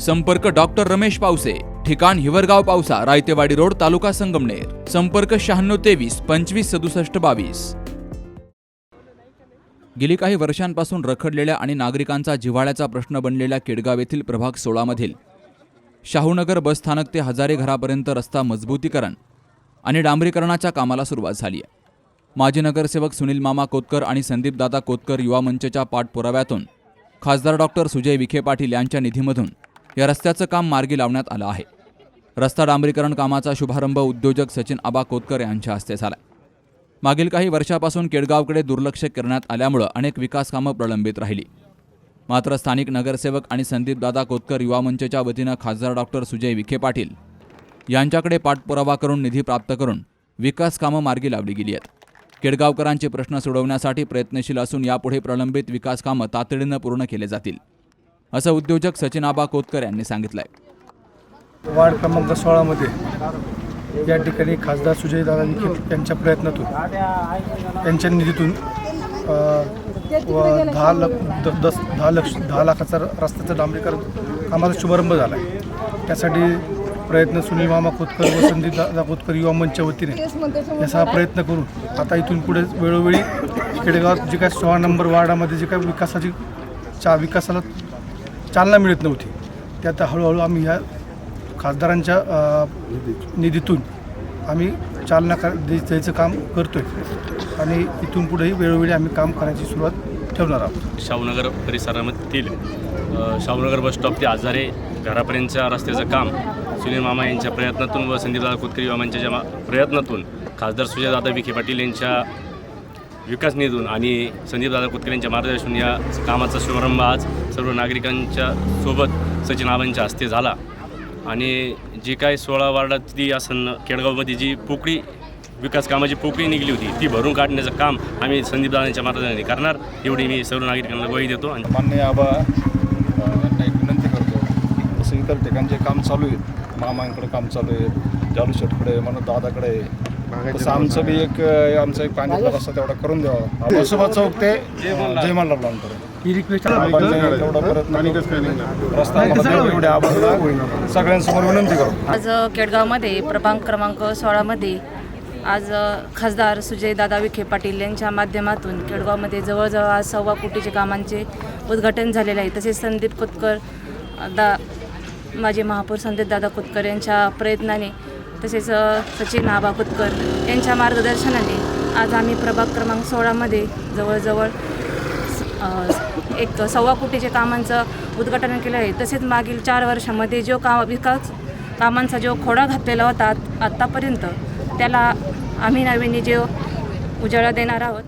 संपर्क डॉक्टर रमेश पावसे ठिकाण हिवरगाव पावसा रायतेवाडी रोड तालुका संगमनेर. संपर्क शहाण्णव तेवीस पंचवीस सदुसष्ट बावीस. गेली काही वर्षांपासून रखडलेल्या आणि नागरिकांचा जिव्हाळ्याचा प्रश्न बनलेल्या केडगाव येथील प्रभाग सोळामधील शाहूनगर बसस्थानक ते हजारे घरापर्यंत रस्ता मजबूतीकरण आणि डांबरीकरणाच्या कामाला सुरुवात झाली आहे. माजी नगरसेवक सुनील मामा कोतकर आणि संदीपदादा कोतकर युवा मंचच्या पाठपुराव्यातून खासदार डॉक्टर सुजय विखे पाटील यांच्या निधीमधून या रस्त्याचं काम मार्गी लावण्यात आलं आहे. रस्ता डांबरीकरण कामाचा शुभारंभ उद्योजक सचिन आबा कोतकर यांच्या हस्ते झाला मागील काही वर्षापासून केडगावकडे दुर्लक्ष करण्यात आल्यामुळं अनेक विकास कामं प्रलंबित राहिली. मात्र स्थानिक नगरसेवक आणि संदीपदादा कोतकर युवा मंचच्या वतीनं खासदार डॉक्टर सुजय विखे पाटील यांच्याकडे पाठपुरावा करून निधी प्राप्त करून विकास कामं मार्गी लावली गेली आहेत. केडगावकरांचे प्रश्न सोडवण्यासाठी प्रयत्नशील असून यापुढे प्रलंबित विकास कामं तातडीनं पूर्ण केले जातील. असं उद्योजक सचिन आबा कोतकर यांनी सांगितलंय. वार्ड क्रमांक सोळामध्ये या ठिकाणी खासदार सुजयदादा विखे यांच्या प्रयत्नातून त्यांच्या निधीतून व दहा लख द दस दहा लक्ष दहा लाखाचा रस्त्याचं डांबरीकरण कामाचा शुभारंभ झाला आहे त्यासाठी प्रयत्न सुनील मामा खोतकर व संदीप दादा खोतकर युवा मंचच्या वतीने याचा प्रयत्न करून आता इथून पुढे वेळोवेळी खेडेगावात जे काय सोळा नंबर वार्डामध्ये जे काय विकासाची चा विकासाला चालना मिळत नव्हती. त्यात हळूहळू आम्ही ह्या खासदारांच्या निधीतून आम्ही चालना कर द्यायचं काम करतो आहे आणि इथून पुढेही वेळोवेळी आम्ही काम करायची सुरुवात ठेवणार आहोत. शाहूनगर परिसरामधील अ, शाहूनगर बस स्टॉप ते आजारे घरापर्यंतच्या रस्त्याचं काम सुनील मामा यांच्या प्रयत्नातून व संदीपदादा कुतकरी मामांच्या ज्या प्रयत्नातून खासदार सुजयदादा विखे पाटील यांच्या विकास निधून आणि संदीपदादा कुतकर यांच्या मार्गदर्शन या कामाचा शुभारंभ आज सर्व नागरिकांच्या सोबत सचिन आबांच्या हस्ते झाला. आणि जी काय सोळा वार्डातली असं केडगावमध्ये जी पोकळी विकास कामाची पोकळी निघली होती ती भरून काढण्याचं काम आम्ही संदीपदादांच्या मार्गदर्शनाने करणार. एवढी मी सर्व नागरिकांना ग्वाही देतो आणि मान्य आबा यांना एक विनंती करतो. जसं इतर ठिकाणचे काम चालू आहेत. मामांकडे काम चालू आहे जालू शेटकडे म्हणून दादाकडे तसं आमचं बी एक आमचा एक पाण्यातला रस्ता तेवढा करून द्यावा. बसोबा चौक ते जय मल्हारलांकडे ही रिक्वेस्ट सगळ्यांसमोर विनंती आज केडगावमध्ये प्रभाग क्रमांक सोळामध्ये आज खासदार सुजयदादा विखे पाटील यांच्या माध्यमातून केडगावमध्ये जवळजवळ आज सव्वा कोटीचे कामांचे उद्घाटन झालेले आहे. तसेच संदीप कोतकर दा माजी महापौर संदीपदादा कोतकर यांच्या प्रयत्नाने तसेच सचिन आबा कोतकर यांच्या मार्गदर्शनाने आज आम्ही प्रभाग क्रमांक सोळामध्ये जवळजवळ एक सव्वा कोटीच्या कामांचं उद्घाटन केलं आहे. तसेच मागील चार वर्षामध्ये जो काम विकास कामांचा जो खोडा घातलेला होता आत्तापर्यंत त्याला आम्ही नवीन जे उजाळा देणार आहोत.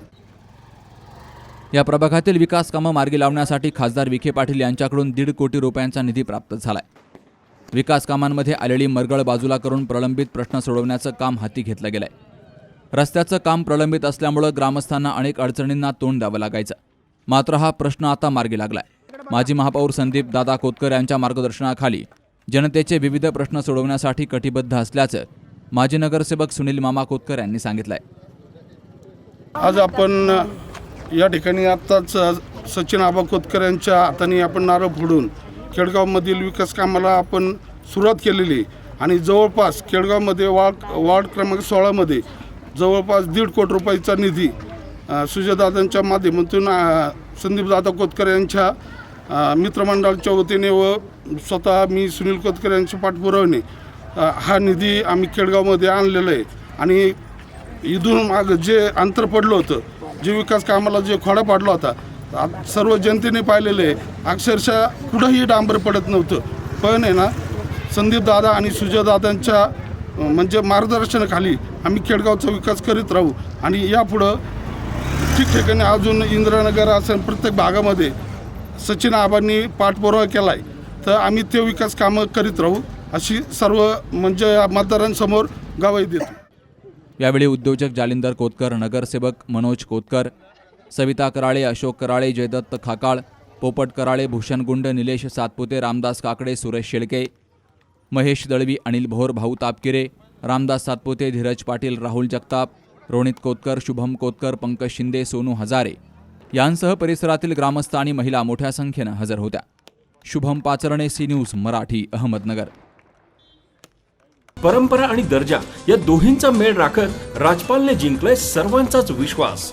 या प्रभागातील विकास कामं मार्गी लावण्यासाठी खासदार विखे पाटील यांच्याकडून दीड कोटी रुपयांचा निधी प्राप्त झाला आहे विकास कामांमध्ये आलेली मरगळ बाजूला करून प्रलंबित प्रश्न सोडवण्याचं काम हाती घेतलं गेलंय. रस्त्याचं काम प्रलंबित असल्यामुळं ग्रामस्थांना अनेक अडचणींना तोंड द्यावं लागायचं. मात्र हा प्रश्न आता मार्गी लागलाय. माजी महापौर संदीप दादा कोतकर यांच्या मार्गदर्शनाखाली जनतेचे विविध प्रश्न सोडवण्यासाठी कटिबद्ध असल्याचं माजी नगरसेवक सुनील मामा कोतकर यांनी सांगितलंय. आज आपण या ठिकाणी आत्ताच सचिन आबा कोतकर यांच्या हाताने आपण नारळ फोडून खेडगावमधील विकास कामाला आपण सुरुवात केलेली आहे. आणि जवळपास खेडगावमध्ये वार्ड वार्ड क्रमांक सोळामध्ये जवळपास दीड कोटी रुपयाचा निधी सुजयदादांच्या माध्यमातून संदीपदादा कोतकर यांच्या मित्रमंडळाच्या वतीने व स्वतः मी सुनील कोतकर यांच्या पाठपुरावणे हा निधी आम्ही खेडगावमध्ये आणलेला आहे आणि इथून माग जे अंतर पडलं होतं जे विकास कामाला जे खोडा पाडला होता सर्व जनतेने पाहिलेलं आहे. अक्षरशः कुठंही डांबर पडत नव्हतं. पण आहे ना संदीप दादा आणि सुजयदादांच्या म्हणजे मार्गदर्शनाखाली आम्ही खेडगावचा विकास करीत राहू. आणि यापुढं ठिकठिकाणी अजून इंदिरानगर असेल प्रत्येक भागामध्ये सचिन आबांनी पाठपुरावा केला आहे तर आम्ही ते विकास कामं करीत राहू. अशी सर्व म्हणजे मतदारांसमोर गवाही देतो. यावेळी उद्योजक जालिंदर कोतकर नगरसेवक मनोज कोतकर सविता कराळे अशोक कराळे जयदत्त खाकाळ पोपट कराळे भूषण गुंड निलेश सातपुते रामदास काकडे सुरेश शेळके महेश दळवी अनिल भोर भाऊ तापकिरे रामदास सातपुते धीरज पाटील राहुल जगताप रोनित कोतकर शुभम कोतकर पंकज शिंदे सोनू हजारे. यांसह परिसरातील ग्रामस्थ आणि महिला मोठ्या संख्येनं हजर होत्या. Shubham Pacharne C news Marathi Ahmednagar. परंपरा आणि दर्जा या दोहींचा मेळ राखत राजपालने जिंकलाय सर्वांचाच विश्वास.